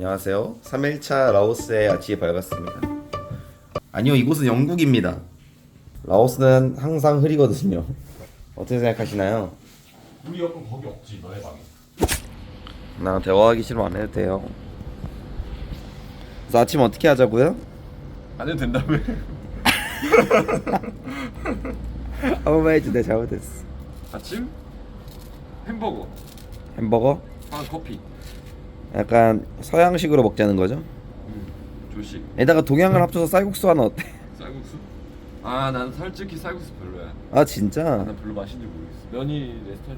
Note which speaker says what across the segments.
Speaker 1: 안녕하세요. 3일차 라오스의 아침이 밝았습니다. 아니요, 이곳은 영국입니다. 라오스는 항상 흐리거든요. 어떻게 생각하시나요?
Speaker 2: 우리 옆은 거기 없지 너네 방에
Speaker 1: 나 대화하기 싫으면 안 해도 돼요. 그래서 아침 어떻게 하자고요?
Speaker 2: 안 해도 된다며
Speaker 1: 한 번만 해줘, 내 잘못했어.
Speaker 2: 아침 햄버거
Speaker 1: 햄버거?
Speaker 2: 빵 커피
Speaker 1: 약간 서양식으로 먹자는 거죠?
Speaker 2: 음, 조식
Speaker 1: 에다가 동양을 합쳐서 쌀국수 하나 어때?
Speaker 2: 쌀국수 아 난 솔직히 쌀국수 별로야
Speaker 1: 아 진짜?
Speaker 2: 난 별로 맛있는지 모르겠어 면이 아니야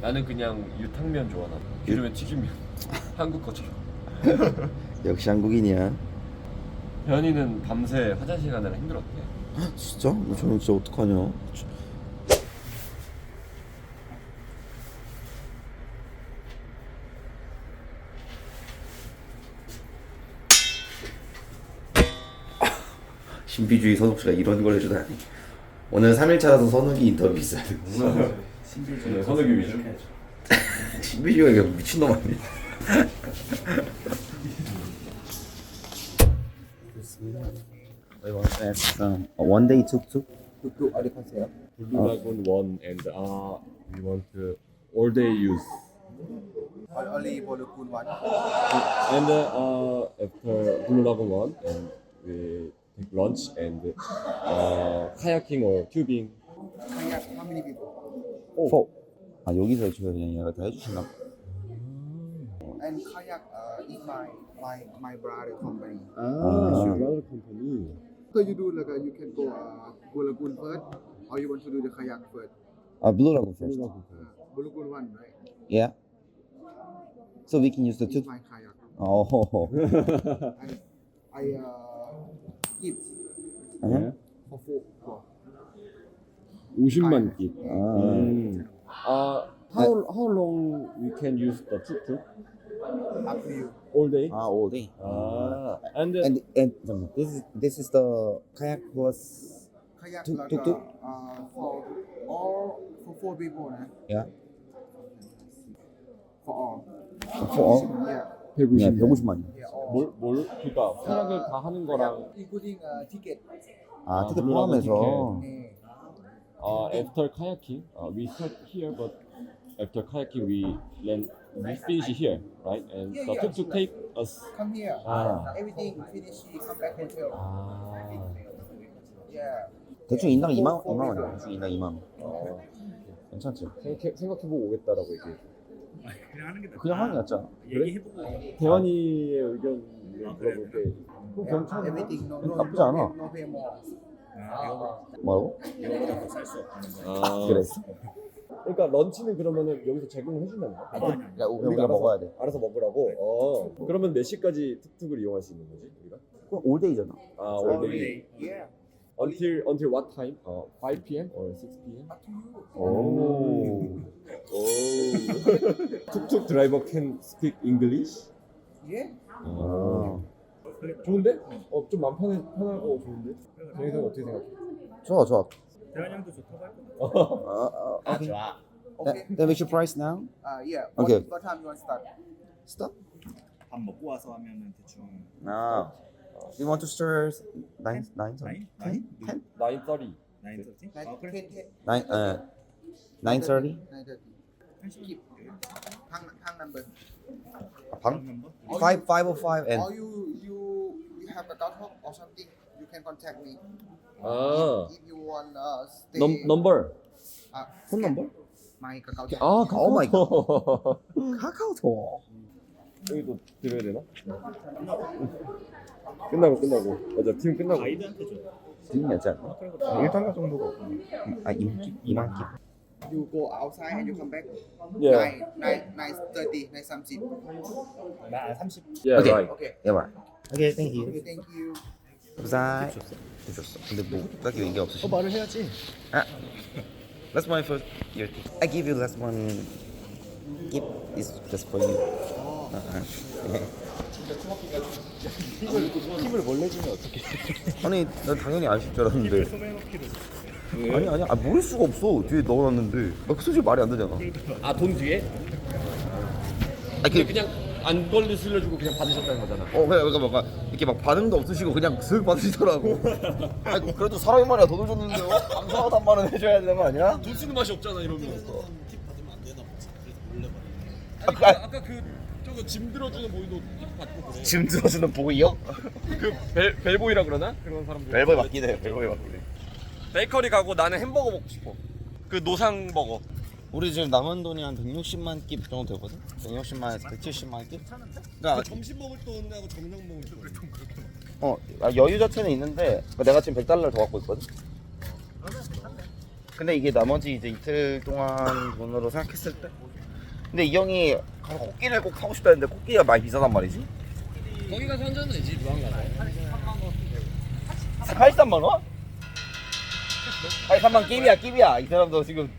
Speaker 2: 나는 그냥 유탕면 좋아 나 기름에 튀김면 한국 것처럼
Speaker 1: 역시 한국인이야.
Speaker 2: 현이는 밤새 화장실 가느라 힘들었대
Speaker 1: 진짜? 나 저는 진짜 어떡하냐? 신비주의 선욱 씨가 이런 걸 해주다니. 오늘 3일차라서 선욱이 인터뷰 있어야 돼.
Speaker 2: 네, 선욱이 위주
Speaker 1: 신비주의가 이게 미친놈 아니야? I want to ask some one day tuk-tuk. tuk-tuk 어디 파세요?
Speaker 2: 블루 라군 원 and uh, we want to all day use
Speaker 3: Only Bologun one.
Speaker 2: and uh, after blue lagoon one and we lunch and uh, kayaking or tubing
Speaker 3: Kayak, how many people?
Speaker 1: Four. 아 여기서 애초에 그냥 얘가 다 해주시나? 봐.
Speaker 3: And kayak uh, is my my my brother company.
Speaker 2: ah your brother company
Speaker 3: So you do like uh, you can go uh, Bologun first, or you want to do the kayak first?
Speaker 1: 아 블루라고 first.
Speaker 3: Uh, Bologun one, right?
Speaker 1: Yeah. So we can use the
Speaker 3: This
Speaker 1: tuk.
Speaker 3: is my kayak.
Speaker 1: Oh.
Speaker 3: I I uh, give
Speaker 1: Uh-huh.
Speaker 3: for four. four.
Speaker 2: 50만 깁
Speaker 1: 아.
Speaker 2: 음. uh, how, how long we can use the tuk-tuk?
Speaker 3: Up to you.
Speaker 2: all day?
Speaker 1: 아 all day.
Speaker 2: Ah, and uh,
Speaker 1: And and 잠깐만. this is this is the kayak plus.
Speaker 3: Kayak
Speaker 1: Tuk-
Speaker 3: like
Speaker 1: tuk-tuk?
Speaker 3: uh, uh, for all for four people, nah?
Speaker 1: Yeah.
Speaker 3: For all.
Speaker 1: For all.
Speaker 3: Yeah.
Speaker 2: 150만
Speaker 1: 150만.
Speaker 3: Yeah. All.
Speaker 2: 뭘, 뭘, 그니까 생각을 다 하는 거랑
Speaker 3: including uh, ticket.
Speaker 1: 아
Speaker 2: 아,
Speaker 1: 티켓
Speaker 2: 블루라고
Speaker 1: 포함해서.
Speaker 3: 네.
Speaker 2: Uh, after kayaking, uh, we start here, but after kayaking, we land, we finish here, right? And
Speaker 3: Yeah,
Speaker 2: the
Speaker 3: yeah.
Speaker 2: tuk-tuk take us.
Speaker 3: Come here.
Speaker 2: Ah.
Speaker 3: Everything finish, come back hotel.
Speaker 2: 아,
Speaker 3: Yeah.
Speaker 1: 대충 인당 2만 2만 원이야. 대충 인당 2만 원.
Speaker 2: 어,
Speaker 1: 괜찮지?
Speaker 2: 생각해, 생각해보고 오겠다라고 얘기해.
Speaker 4: 그냥 하는 게 낫다.
Speaker 1: 그냥 하는 게 낫잖아.
Speaker 4: 얘기해보고
Speaker 2: 대환이의 의견을
Speaker 4: 아, 그래,
Speaker 2: 물어볼게. 그럼 괜찮아.
Speaker 1: 나쁘지 않아.
Speaker 4: 아, 이거
Speaker 1: 뭐라고?
Speaker 4: 이거보다 더쌀수 없다는 거.
Speaker 2: 아,
Speaker 1: 그랬어?
Speaker 2: 그러니까 런치는 그러면은 여기서 제공을 해준다는 거야?
Speaker 4: 아니, 아니, 아니.
Speaker 1: 야, 우리가 먹어야 돼.
Speaker 2: 알아서 먹으라고. 어. 그러면 몇 시까지 툭툭을 이용할 수 있는 거지 우리가?
Speaker 1: 그럼 day잖아.
Speaker 2: 아, day.
Speaker 4: day.
Speaker 3: Yeah.
Speaker 2: Until until what time? 어, 5 p.m. or 6 p.m. 오. 오. 툭툭 드라이버 can speak English?
Speaker 3: Yeah.
Speaker 2: 아. 좋은데? 어, 좀 마음 편해, 편하고 좋은데? 정희선 어떻게 생각해?
Speaker 1: 좋아 좋아.
Speaker 4: 대환이 형도 좋다고 할 거야.
Speaker 1: 아, 아, 오케이.
Speaker 4: 좋아.
Speaker 3: Okay.
Speaker 1: That, that makes your price now?
Speaker 3: Uh, yeah.
Speaker 1: Okay.
Speaker 3: What, what time you want to start?
Speaker 1: Stop.
Speaker 4: 밥 먹고 와서 하면은 대충
Speaker 1: 아. You want to start nine nine
Speaker 4: 나인?
Speaker 1: ten ten
Speaker 2: 9.30
Speaker 4: 나인 서티?
Speaker 3: Nine,
Speaker 4: 아 그래.
Speaker 3: ten, ten,
Speaker 1: nine uh nine thirty?
Speaker 3: nine thirty. Keep. Hang, hang number.
Speaker 1: 방
Speaker 4: 넘버?
Speaker 1: five five oh five and
Speaker 3: Or you you you have a dot hop or something. You can contact me.
Speaker 2: 아
Speaker 3: If you want uh stay.
Speaker 2: 넘, 넘버
Speaker 3: Uh,
Speaker 1: 폰 넘버?
Speaker 3: my Kakao
Speaker 2: 아
Speaker 1: 오 마이 갓.
Speaker 2: 카카오톡
Speaker 1: 카카오톡.
Speaker 2: 여기도 드려야 되나? 끝나고 끝나고 맞아 팀 끝나고
Speaker 4: 가이드한테 줘.
Speaker 1: 지금 몇 잔? 일단가 정도가. 아 이만 킵 이만 킵.
Speaker 3: You go outside and you come back.
Speaker 2: 예
Speaker 3: Nine, nine, nine thirty, nine something.
Speaker 4: 나 30.
Speaker 2: 예
Speaker 1: 오케이.
Speaker 2: right
Speaker 3: Okay.
Speaker 1: 예봐. 오케이 땡큐.
Speaker 3: Okay, thank you.
Speaker 1: 감사합니다. 해줬어. 근데 뭐 딱히 왠게 없으시.
Speaker 4: 말을 해야지.
Speaker 1: 아. Last one for your. I give you last one. Give is just for you. 아, 아.
Speaker 2: 팁을 뭘 내주면 어떡해
Speaker 1: 아니 나 당연히 아실 줄 알았는데.
Speaker 4: 소매넣기로
Speaker 1: 아니 아니 아 모를 수가 없어 뒤에 넣어놨는데 나그 소식 말이 안 되잖아
Speaker 2: 아 돈 뒤에?
Speaker 1: 아니 그
Speaker 2: 그냥 안 걸리시려주고 그냥 받으셨다는 거잖아.
Speaker 1: 어 그래 그러니까 뭔가 이렇게 막 반응도 없으시고 그냥 슥 받으시더라고 아니 그래도 사람이 말이야 돈을 줬는데 어? 감사하단 말은 해줘야 되는 거 아니야?
Speaker 2: 돈 쓰는 맛이 없잖아 이러면.
Speaker 1: 아까
Speaker 2: 아까 그 저거 짐 들어주는 보이도 받고 그래.
Speaker 1: 짐 들어주는 보이요?
Speaker 2: 그 벨 벨보이라 그러나? 그런 사람들.
Speaker 1: 벨보이 맞긴 해 벨보이 맞긴 해
Speaker 2: 베이커리 가고 나는 햄버거 먹고 싶어. 그 노상 버거.
Speaker 1: 우리 지금 남은 돈이 한 160만 끼 정도 되거든? 160만에서 170만 끼? 그러니까
Speaker 2: 점심 먹을 돈하고 저녁 먹을 돈.
Speaker 1: 어 아, 여유 자체는 있는데 그러니까 내가 지금 100달러를 더 갖고 있거든? 근데 이게 나머지 이제 이틀 동안 돈으로 생각했을 때 근데 이 형이 가서 코끼리를 꼭 타고 싶다 했는데 코끼리가 많이 비싸단 말이지?
Speaker 2: 거기 가서 한잔 되지 가서.
Speaker 1: 83만 원? 83만 끼비야 끼비야 이 사람도 지금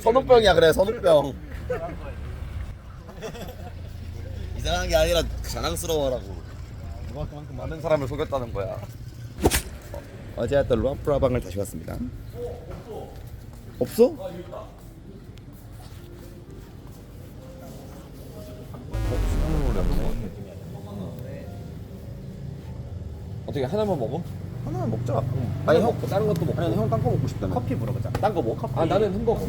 Speaker 1: 선우병이야 그래 선우병 이상한 게 아니라 자랑스러워라고 누가 그만큼 많은 사람을 속였다는 거야 어제 했던 루아프라방을 다시 왔습니다 없어?
Speaker 2: 어떻게 하나만 먹어?
Speaker 1: 하나 먹자 아니 형
Speaker 2: 다른 것도 먹고.
Speaker 1: 아니 형 딴 거 먹고 싶다며
Speaker 4: 커피 물어보자.
Speaker 2: 딴 거 뭐? 아 나는 햄버거.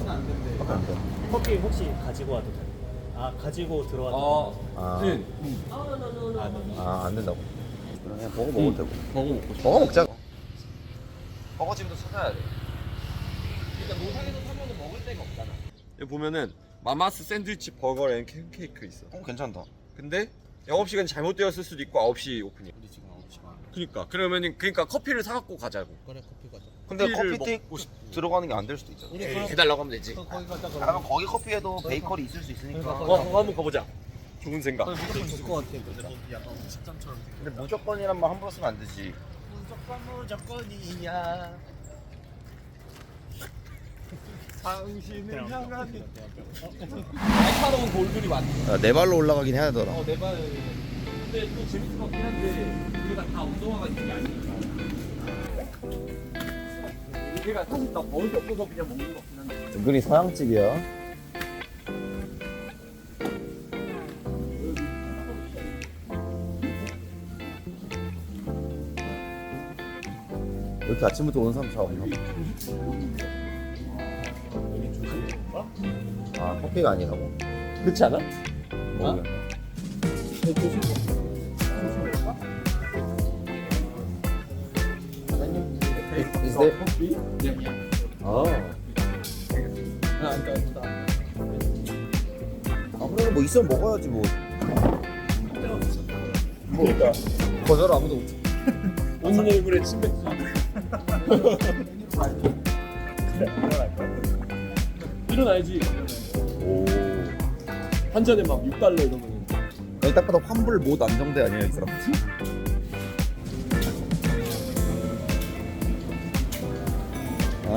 Speaker 4: 커피 혹시 가지고 와도 돼? 아 가지고 들어와도
Speaker 2: 아,
Speaker 1: 아.
Speaker 2: 진.
Speaker 1: 아 안 된다고 그냥 버거 먹어도 되고
Speaker 2: 버거 먹고 싶어.
Speaker 1: 버거 먹자 버거집도 찾아야 돼
Speaker 2: 그러니까 노상에서 사면은 먹을 데가 없잖아. 여기 보면은 마마스 샌드위치 버거 앤 캔케이크 있어.
Speaker 1: 어 괜찮다
Speaker 2: 근데 영업 시간이 잘못되었을 수도 있고 9시 오픈이야.
Speaker 1: 우리 지금 9시간
Speaker 2: 그러니까. 그러면은 그러니까 커피를 사 갖고 가자고.
Speaker 1: 그래 커피 가자. 근데
Speaker 2: 커피를
Speaker 1: 커피
Speaker 2: 먹고
Speaker 1: 틱 들어가는 게 안 될 수도 있잖아.
Speaker 2: 해달라고 하면 되지.
Speaker 1: 거기 가자 그러면. 거기 커피에도 베이커리 있을 수 있으니까.
Speaker 2: 어, 그거 한번 가보자. 좋은 생각.
Speaker 1: 무조건 있을 것 같아. 근데 무조건이란 말 함부로 쓰면 안 되지. 무조건 무조건이야.
Speaker 2: 당신을 향한 날카로운 돌들이 많아.
Speaker 1: 아, 네 발로 올라가긴 해야 되더라.
Speaker 2: 어, 내 발. 근데 또 재밌을 것 같긴 한데 우리가 다 운동화가 있는 게 아니니까. 우리가 사실 나 먹을 게 없어서 그냥 먹는 거 같긴 한데.
Speaker 1: 은근히 서양집이야 이렇게 아침부터 오는 사람 잘 없나 봐. 아 커피가 아니라고?
Speaker 2: 그렇지 않아?
Speaker 1: 모르겠네 Is there? 아. 아 그래 뭐 있으면 먹어야지 뭐. 뭐 거절 아무도 못.
Speaker 2: 웃는 얼굴에 침뱉지. 일어나야지.
Speaker 1: 오.
Speaker 2: 한 잔에 막 6달러 이러면.
Speaker 1: 딱 봐도 환불 못 안정돼 아니야 이 사람.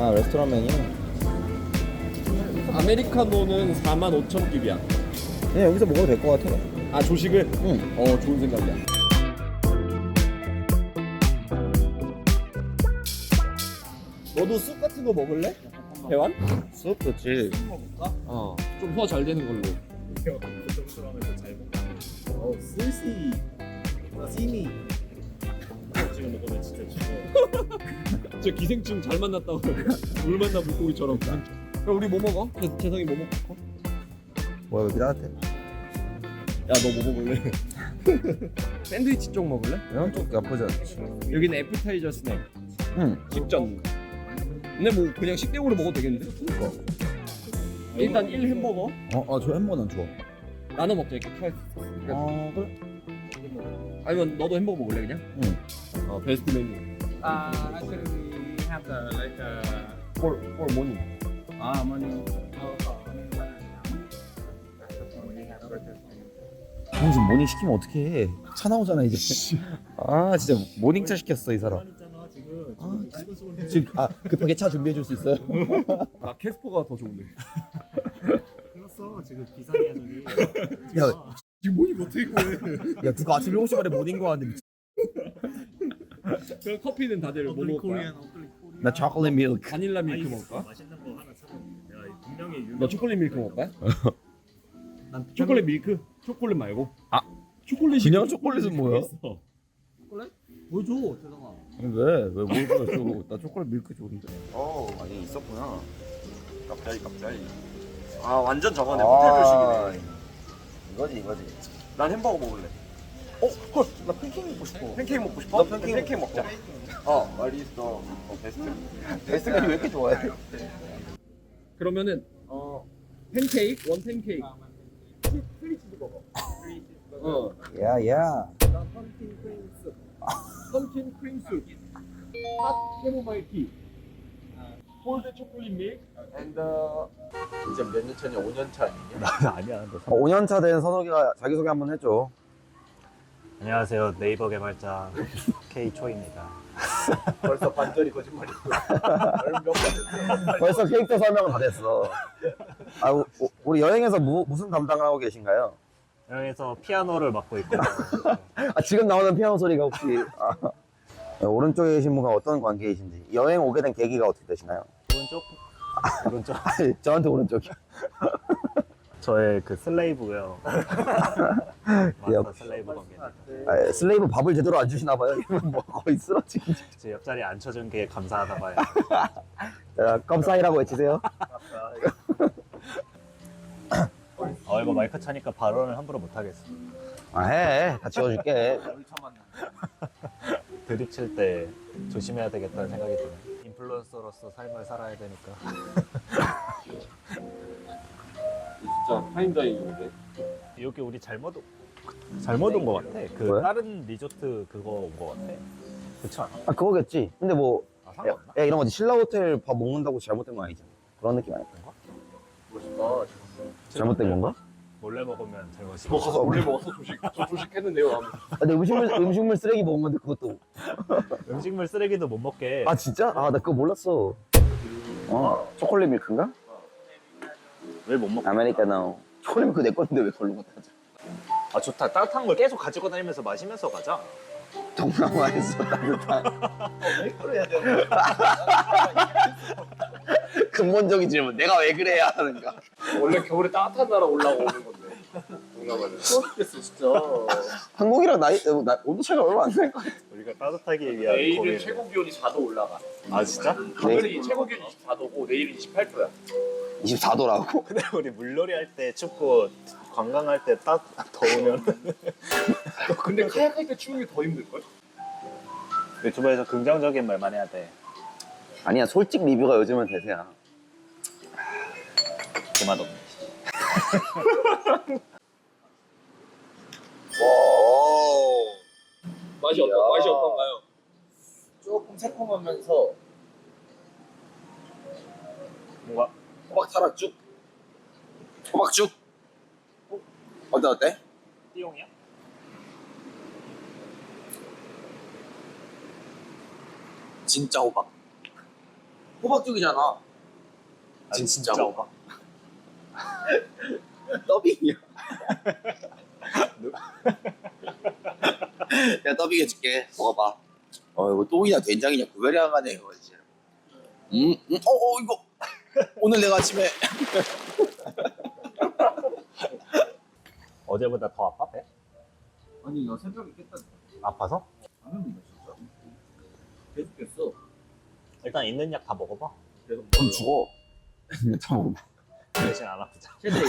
Speaker 1: 아 레스토랑 메뉴.
Speaker 2: 아메리카노는 4만 5천 깁이야.
Speaker 1: 그냥 여기서 먹어도 될 것 같아.
Speaker 2: 아 조식을?
Speaker 1: 응.
Speaker 2: 어 좋은 생각이야. 너도 쑥 같은 거 먹을래? 대환?
Speaker 1: 수업 좋지.
Speaker 2: 어. 좀 소화 잘 되는 걸로.
Speaker 4: 그. 어 스시, 시미. 지금 먹으면 진짜 죽어.
Speaker 2: 저 기생충 잘 만났다고 물 만나 물고기처럼. 그럼 우리 뭐 먹어? 재- 재성이 뭐 먹고?
Speaker 1: 뭐야 왜 나한테?
Speaker 2: 야 너 뭐 먹을래? 샌드위치 쪽 먹을래?
Speaker 1: 이런 쪽 나쁘지 않지.
Speaker 2: 여기는 애프타이저 스낵
Speaker 1: 응.
Speaker 2: 직전. 근데 뭐 그냥 식대으로 먹어도 되겠는데? 그니까. 일단 1 햄버거
Speaker 1: 어, 아, 저 햄버거는 좋아.
Speaker 2: 나눠 먹자 이렇게 칼.
Speaker 1: 아, 그래?
Speaker 2: 아니면 너도 햄버거 먹을래 그냥?
Speaker 1: 응.
Speaker 2: 어 베스트 메뉴.
Speaker 5: Uh, actually, we have the like uh,
Speaker 2: for for morning.
Speaker 5: ah morning. Breakfast menu.
Speaker 1: 형 지금 모닝 시키면 어떻게 해? 차 나오잖아 이제. 아 진짜 모닝차 시켰어 이 사람.
Speaker 4: 지금.
Speaker 1: 아, 지금 아 급하게 차 준비해 줄 수 있어요?
Speaker 2: 아 캐스퍼가 더 좋은데.
Speaker 4: 끊었어 지금 비상이야 저기.
Speaker 1: 야,
Speaker 2: 지금 모닝 어떻게 구해?
Speaker 1: 야 누가 아침 7시 반에 모닝 거 하는데
Speaker 2: 그럼 커피는 다들 뭐 먹을 거야?
Speaker 1: 나 초콜릿 밀크.
Speaker 2: 바닐라 밀크 먹을까?
Speaker 4: 맛있는 거 하나 찾아. 야 분명히
Speaker 2: 너 초콜릿 밀크 먹을 거야? 초콜릿 밀크? 초콜릿 말고.
Speaker 1: 아.
Speaker 2: 초콜릿이
Speaker 1: 그냥 초콜릿은 뭐야?
Speaker 2: 있어.
Speaker 4: 보여줘 대성아
Speaker 1: 왜? 왜뭘 보여줘? 나 초콜릿 밀크 좋은데. 어, 아니 있었구나. 갑자기 갑자기. 아 완전 저거네 호텔 조식이네. 이거지 이거지. 난 햄버거 먹을래. 어, 헐, 나 팬케이크 먹고 싶어. 팬케이크 먹고 싶어? 나 팬케이크, 팬케이크 먹자. 어, 말리스터 어, 베스트. 베스트까지 왜 이렇게 좋아해?
Speaker 2: 그러면은 어 팬케이크 원 팬케이크. 프리치즈 버거. 어.
Speaker 1: 야, 야.
Speaker 2: 펌킨 크림 숲. 펌킨 크림 숲. 핫 캐모마일 티. 콜드 초콜릿 밀크 앤드
Speaker 6: 진짜 몇년 차냐? 5년 차 아니냐?
Speaker 4: 아니야 너
Speaker 1: 5년 차 된 선욱이가 자기 소개 한번 해줘.
Speaker 4: 안녕하세요 네이버 개발자 K초입니다
Speaker 6: 벌써 반절이 거짓말이고.
Speaker 1: 벌써 캐릭터 설명은 다 됐어. 아, 우- 우- 우리 여행에서 무, 무슨 담당을 하고 계신가요?
Speaker 4: 여기서 피아노를 맡고 있고
Speaker 1: 아, 지금 나오는 피아노 소리가 혹시 아, 네, 오른쪽에 계신 분과 어떤 관계이신지 여행 오게 된 계기가 어떻게 되시나요?
Speaker 4: 오른쪽 오른쪽
Speaker 1: 아니, 저한테 오른쪽이
Speaker 4: 저의 그 슬레이브고요
Speaker 1: 옆-
Speaker 4: 슬레이브 관계입니다
Speaker 1: 아, 슬레이브 밥을 제대로 안 주시나 봐요. 뭐 거의 쓰러지기
Speaker 4: 제 옆자리에 앉혀준 게 감사하다 봐요
Speaker 1: 자, 껌사이라고 외치세요.
Speaker 4: 어 이거 마이크 차니까 발언을 함부로 못하겠어
Speaker 1: 아, 해. 다 지워줄게.
Speaker 4: 드립 칠 때 조심해야 되겠다는 생각이 드네 인플루언서로서 삶을 살아야 되니까
Speaker 2: 진짜 타임다잉인데.
Speaker 4: 여기 우리 잘못 잘못 온거 같아 그
Speaker 1: 뭐야?
Speaker 4: 다른 리조트 그거 온거 같아 않아?
Speaker 1: 아, 그거겠지. 근데 뭐,
Speaker 4: 아
Speaker 1: 야,
Speaker 4: 상관없나?
Speaker 1: 야, 이런 거지. 신라 호텔 밥 먹는다고 잘못된 건 아니잖아. 그런 느낌 아닐까?
Speaker 6: 멋있다.
Speaker 1: 잘못된 건가?
Speaker 4: 몰래 먹으면 잘못이
Speaker 2: 뭐 가서 몰래 먹었어 조식. 저 조식 했는데요. 하면.
Speaker 1: 아, 근데 음식물, 음식물 쓰레기 먹은 건데 그것도.
Speaker 4: 음식물 쓰레기도 못 먹게
Speaker 1: 아, 진짜? 아, 나 그거 몰랐어. 어, 초콜릿 밀크인가?
Speaker 4: 왜 못 먹게
Speaker 1: 아메리카노. 초콜릿 밀크 내 건데 왜 걸로 갖다 줘?
Speaker 4: 아 좋다 따뜻한 걸 계속 가지고 다니면서 마시면서 가자
Speaker 1: 동남아에서 따뜻한.
Speaker 6: 왜 그래야 돼?
Speaker 1: 근본적인 질문. 내가 왜 그래야 하는가?
Speaker 2: 원래 겨울에 따뜻한 나라 올라오는 건데. 동남아는.
Speaker 6: 추웠겠어 진짜.
Speaker 1: 한국이랑 나이, 나, 온도 차이가 얼마 안 나니까.
Speaker 4: 우리가 따뜻하게 위한
Speaker 2: 내일은
Speaker 4: 고민을.
Speaker 2: 최고 기온이 4도 올라가.
Speaker 4: 아 진짜?
Speaker 2: 오늘이 최고 기온이 24도고 내일은 28도야.
Speaker 1: 24도라고?
Speaker 4: 근데 우리 물놀이 할 때 춥고 관광할 때 따, 더우면
Speaker 2: 근데 카약할 때 추운 게 더 힘들걸?
Speaker 4: 유튜브에서 긍정적인 말만 해야 돼
Speaker 1: 아니야, 솔직 리뷰가 요즘은 대세야.
Speaker 4: 그맛 없네
Speaker 2: 맛이 어떤 맛이 어떤가요?
Speaker 6: 조금 새콤하면서
Speaker 4: 뭔가
Speaker 6: 호박 타락죽. 호박죽. 어때 어때?
Speaker 4: 띠용이야?
Speaker 6: 진짜 호박. 호박죽이잖아.
Speaker 4: 아니,
Speaker 6: 진- 진짜
Speaker 4: 진짜
Speaker 6: 호박. 더빙이야. 내가 더빙 해줄게. 먹어봐. 어 이거 똥이냐 된장이냐 구별이 안 가네 이거 진짜. 음, 음, 어, 어 이거 오늘 내가 아침에
Speaker 4: 어제보다 더 아파 배?
Speaker 6: 아니 나 새벽에 깼다.
Speaker 4: 아파서?
Speaker 6: 안 했는데 진짜. 계속 깼어.
Speaker 4: 일단 있는 약 다 먹어봐
Speaker 6: 계속
Speaker 1: 그럼 죽어. 참.
Speaker 4: 대신 안 아프자
Speaker 6: 최대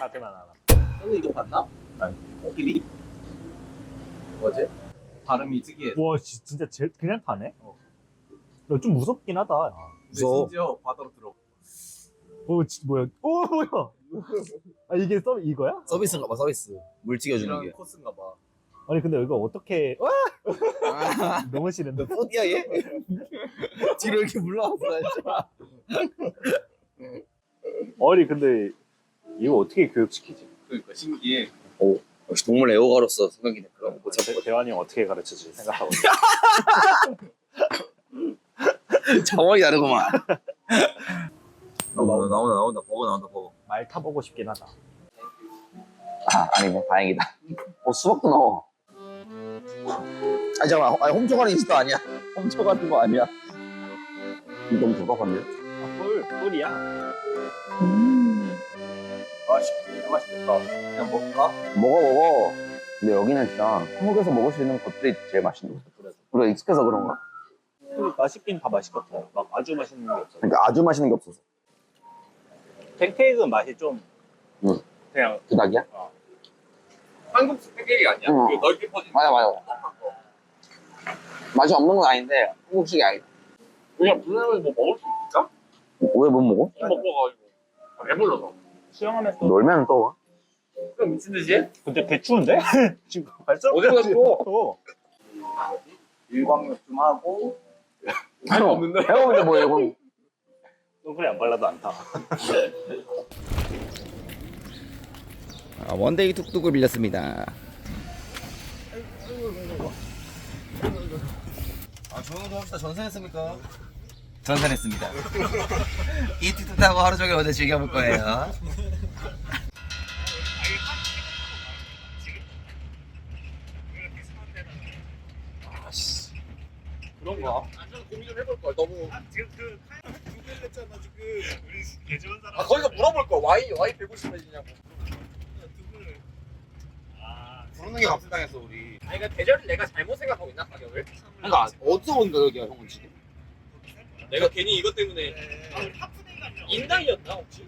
Speaker 4: 하지만 안 아파
Speaker 6: 형은 이거 봤나?
Speaker 4: 아니.
Speaker 6: 코끼리? 어제? 발음이 특이해.
Speaker 4: 와 지- 진짜 제, 그냥 가네? 너좀 무섭긴 하다 야.
Speaker 1: 무서워.
Speaker 6: 심지어 바다로 들어.
Speaker 4: 오 지, 뭐야 오 뭐야 아 이게 서 이거야?
Speaker 1: 서비스인가 봐, 서비스. 물 튀겨주는
Speaker 6: 이런
Speaker 1: 게.
Speaker 6: 코스인가 봐.
Speaker 4: 아니 근데 이거 어떻게 와!
Speaker 1: 아,
Speaker 4: 너무 싫은데
Speaker 1: 뽀디야, 얘? 뒤로 이렇게 물러왔어, 진짜.
Speaker 4: 아니 근데 이거 어떻게 교육시키지?
Speaker 6: 그러니까 신기해.
Speaker 1: 역시 동물 애호가로서 생각이 네. 그럼 못
Speaker 4: 대, 대환이 형 어떻게 가르쳐주지 생각하고 있어.
Speaker 1: 차원이 다르구만. 나온다, 나온다, 나온다. 버거 나온다, 버거.
Speaker 4: 말 타보고 싶긴 하다
Speaker 1: 아, 아니네. 다행이다. 어, 수박도 나와. 아니, 잠깐만. 아니, 홈초가는 인스도 아니야. 홈초가는 거 아니야. 너무 답답한데요?
Speaker 4: 아, 꿀 꿀이야
Speaker 2: 맛있, 맛있겠다. 그냥 먹을까?
Speaker 1: 먹어 먹어. 근데 여기는 진짜 한국에서 먹을 수 있는 것들이 제일 맛있는 것 같아. 우리가 익숙해서 그런가?
Speaker 4: 맛있긴 다 맛있겠다. 막 아주 맛있는 게 없어.
Speaker 1: 그러니까 아주 맛있는 게 없어서.
Speaker 4: 팬케이크는 맛이 좀
Speaker 1: 응.
Speaker 4: 그냥
Speaker 1: 그닥이야?
Speaker 2: 한국 스테이크 아니야?
Speaker 1: 응.
Speaker 2: 그 넓게 퍼진.
Speaker 1: 맞아 맞아. 맛이 없는 건 아닌데 한국식이 아니다.
Speaker 2: 그냥 불량을 뭐 먹을 수 있을까?
Speaker 1: 왜 못 먹어?
Speaker 2: 술 먹고 가지고. 배불러서.
Speaker 4: 수영하면 또
Speaker 1: 놀면 또 와.
Speaker 2: 그럼 미친 듯이 해?
Speaker 4: 근데 개 추운데? 지금 발사
Speaker 2: 어디 갔어?
Speaker 4: 어.
Speaker 2: 일광욕 좀 하고.
Speaker 1: 할거 없는데? 배고픈데 뭐 이거.
Speaker 4: 선크림 안 발라도 안 타.
Speaker 1: 아, 원데이 툭툭을 빌렸습니다.
Speaker 2: 아, 조용히 좀 합시다. 전생했습니까?
Speaker 1: 전산했습니다. 이 툭툭 타고 하루 종일 오늘 즐겨볼 거예요.
Speaker 2: 그런 거. 완전 고민 좀 해볼 걸. 너무.
Speaker 4: 지금 그 구글했잖아 지금 우리 개 좋은 사람.
Speaker 2: 아, 거기서 물어볼 걸. Y, Y 150이냐고. 부르는 게 감수당했어, 우리. 아니, 그러니까 대절을 내가 잘못 생각하고 있나, 가격을?
Speaker 1: 그러니까 어디서 온 가격이야 형은 지금?
Speaker 2: 내가 괜히 이것 때문에. 인당이었나, 혹시?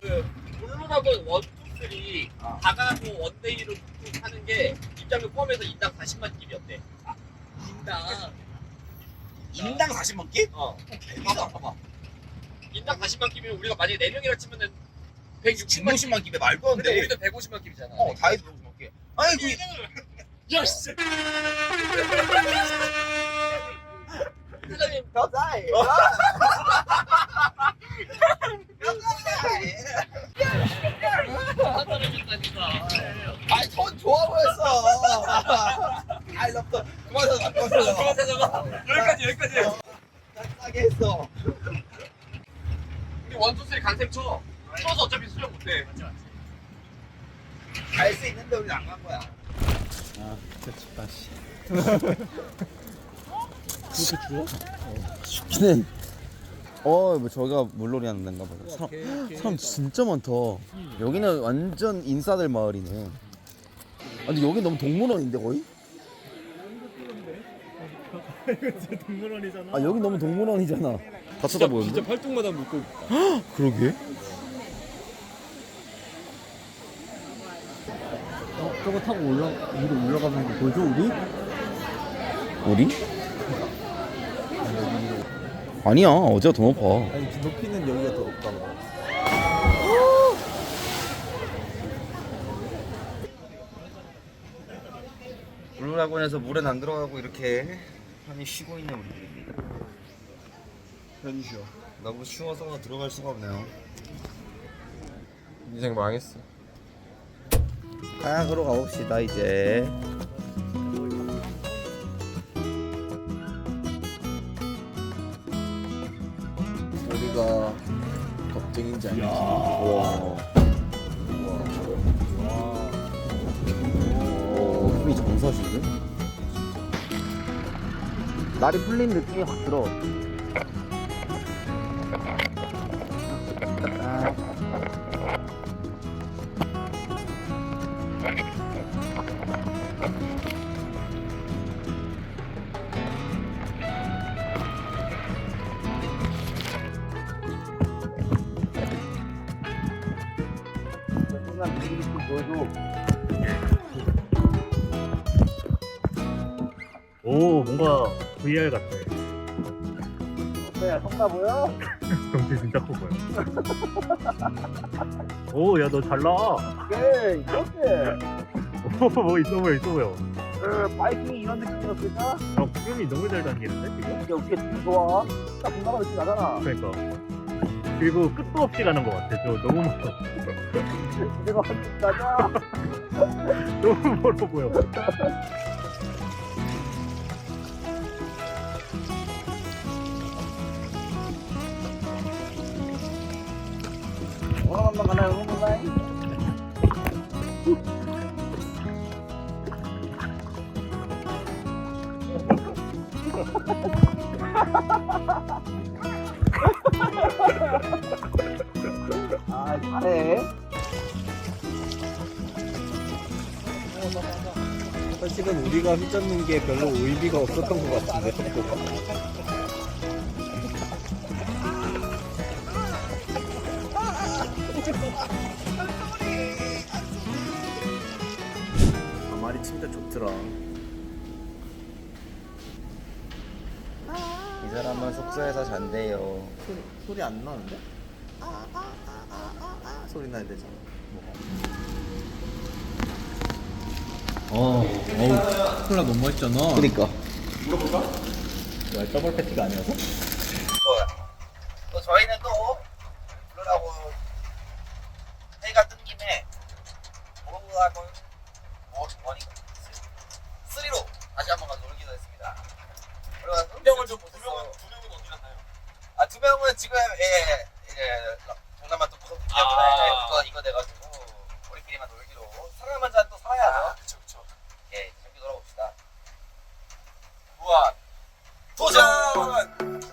Speaker 2: 그, 블루라곤 1, 2, 3 다가고 원데이로 하는 게 입장료 포함해서 인당 40만 끼리였대. 인당.
Speaker 1: 인당 40만 끼?
Speaker 2: 어.
Speaker 1: 봐봐 봐봐.
Speaker 2: 인당 40만 끼면 우리가 만약에 4명이라 치면은 160만
Speaker 1: 160만 끼면 말도 안
Speaker 2: 근데
Speaker 1: 돼.
Speaker 2: 우리는 150만 끼잖아.
Speaker 1: 어, 다 해도 150만 끼. 아니 그
Speaker 2: 야, 씨. 사장님.
Speaker 1: 아니 돈 좋아 보였어. 아이 럽다. 그만 사자 그만 사자.
Speaker 2: 그만 사자가 여기까지 여기까지.
Speaker 1: 싸게 했어.
Speaker 2: 우리 원투쓰리 간셈 쳐. 쳐서 어차피 수령 못해.
Speaker 1: 갈수 있는데 우리 안 간 거야.
Speaker 6: 춥 기는 어, 뭐 저기가 물놀이 하는 데인가 보다. 사람, 사람 진짜 많다. 여기는 완전 인싸들 마을이네. 아, 근데 여기 너무 동물원인데 거의?
Speaker 4: 동물원이잖아.
Speaker 6: 아 여기 너무 동물원이잖아. 다 쳐다보는데?
Speaker 7: 진짜 팔뚝마다 묶고
Speaker 6: 그러게. 어, 저거 타고 올라 위로 올라가는 거 보여줘 우리? 우리? 아니야 어제가 더 높아. 아니 높이는 여기가 더 높다.
Speaker 1: 블루라곤에서 물엔 안 들어가고 이렇게 편히 쉬고 있는 우리들입니다.
Speaker 7: 편히 쉬어.
Speaker 1: 너무 추워서 들어갈 수가 없네요.
Speaker 7: 인생 망했어.
Speaker 6: 카약으로 가봅시다 이제. 날이 풀린 느낌이 확 들어.
Speaker 4: 오 뭔가 VR 같아. 야 성나 보여? 덩치 진짜 커 보여. 오 야 너 잘 나와.
Speaker 6: 네, 이렇게.
Speaker 4: 오 뭐 있어 보여 있어 보여.
Speaker 6: 그 바이킹 이런 느낌이었을까?
Speaker 4: 야 구름이 너무 잘 다니는데 지금?
Speaker 6: 이게 어떻게 되게 좋아? 딱 느낌 나잖아.
Speaker 4: 그러니까. 그리고 끝도 없이 가는 것 같아. 저 너무 멀어.
Speaker 6: 내가 느낌 나잖아.
Speaker 4: 너무 멀어 보여.
Speaker 6: 오늘 가나요?
Speaker 1: 아 잘해.
Speaker 4: 사실은 우리가 휘젓는 게 별로 의미가 없었던 것 같은데 아, 말이 진짜 좋더라.
Speaker 8: 이 사람은 숙소에서 잔대요.
Speaker 4: 소리, 소리 안 나는데? 소리 나야 되잖아. 어, 어우, 콜라 너무 맛있잖아.
Speaker 8: 그니까.
Speaker 4: 왜 더블 패티가 아니어서?
Speaker 1: 또 저희는 또 그러라고 해가 뜬 김에 뭐하고 뭐 뭐니 쓰리로 다시 한번 가서 놀기로 했습니다. 그래서 한 명을 좀 두 명은 두 명은 어디 갔나요? 아두 명은 지금 예 이제 동남아 또 무섭기 때문에 이거 이거 돼가지고 우리끼리만 놀기로 사랑하면 잔또 살아야죠. 그렇죠 그렇죠. 예 재밌게 놀아봅시다. 무한 도전.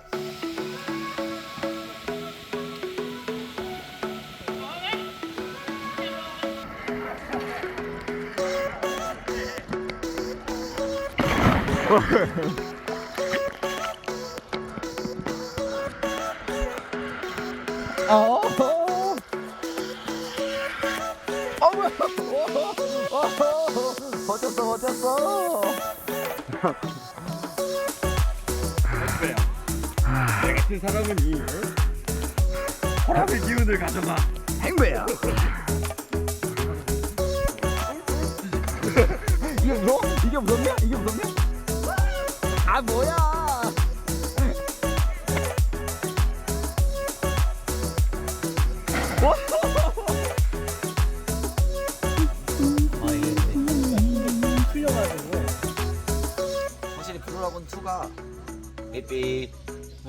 Speaker 8: 버텼어, 버텼어.
Speaker 9: 내 같은 사람은 이 호랑이 기운을 가져가.
Speaker 8: 행배야. 이게 무서워? 이게 무섭냐? 이게 무섭냐? 아 뭐야?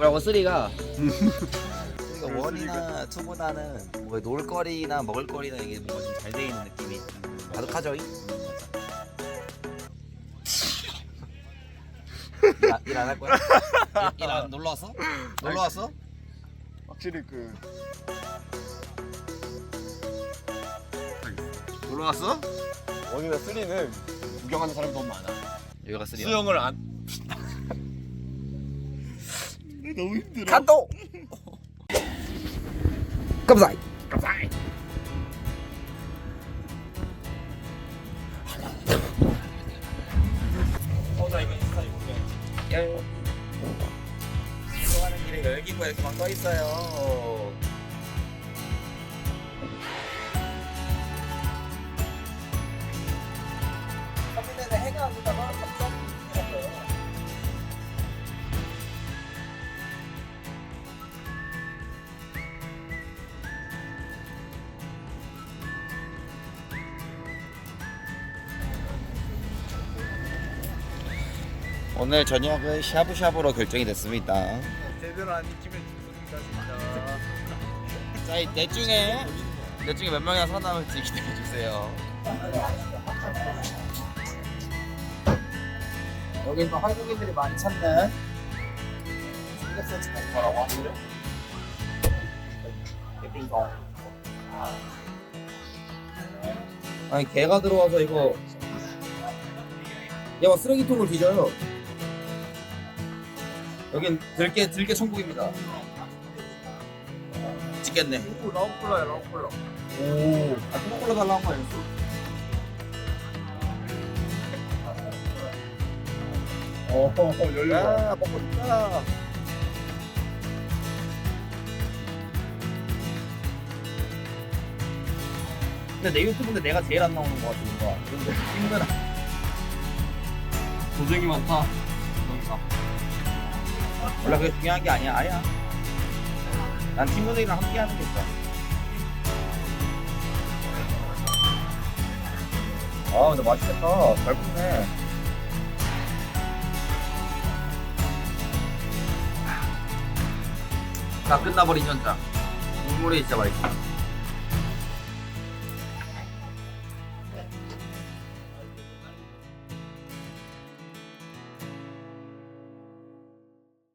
Speaker 1: 브루라곤 3가 3가 원이나 2보다는 뭐 놀거리나 먹을거리나 이게 뭔가 좀 잘 돼 있는 느낌이 가득하죠? 일안 할 거야? 일 안 놀러 왔어? 놀러 왔어?
Speaker 2: 확실히 그
Speaker 1: 놀러 왔어?
Speaker 2: 원이나 쓰리는 구경하는 사람이 너무 많아.
Speaker 1: 여기가 3야
Speaker 2: 수영을 안
Speaker 1: 간도! 깜사이
Speaker 2: 어나 이거 인스타 입을게.
Speaker 1: 열 들어가는 길에 열기구가 이렇게 막 떠 있어요 오늘 저녁은 샤브샤브로 결정이 됐습니다.
Speaker 6: 제대로 안 익히면 죽습니다.
Speaker 1: 자, 이 넷 중에 넷 중에 몇 명이나 살아남을지 기대해 주세요. 여기는 한국인들이 많이 찾는 삼겹살 집에서 뭐라고 하는데? 아니 개가 들어와서 이거 얘가 쓰레기통을 뒤져요. 여긴 들개 들개 천국입니다. 찍겠네.
Speaker 6: 오 라운콜라야 라운콜라.
Speaker 1: 오, 아, 코카콜라 달라는 거 아니었어?
Speaker 6: 어 열려.
Speaker 1: 야, 먹고 싶다. 근데 내 유튜브인데 내가 제일 안 나오는 거 같아, 뭔가. 근데 힘들어.
Speaker 9: 고생이 많다.
Speaker 1: 원래 그게 중요한 게 아니야, 아니야. 난 친구들이랑 함께 하는 게 있어. 아, 근데 맛있겠다. 잘 굽네. 다 끝나버린 현장. 국물이 진짜 맛있어.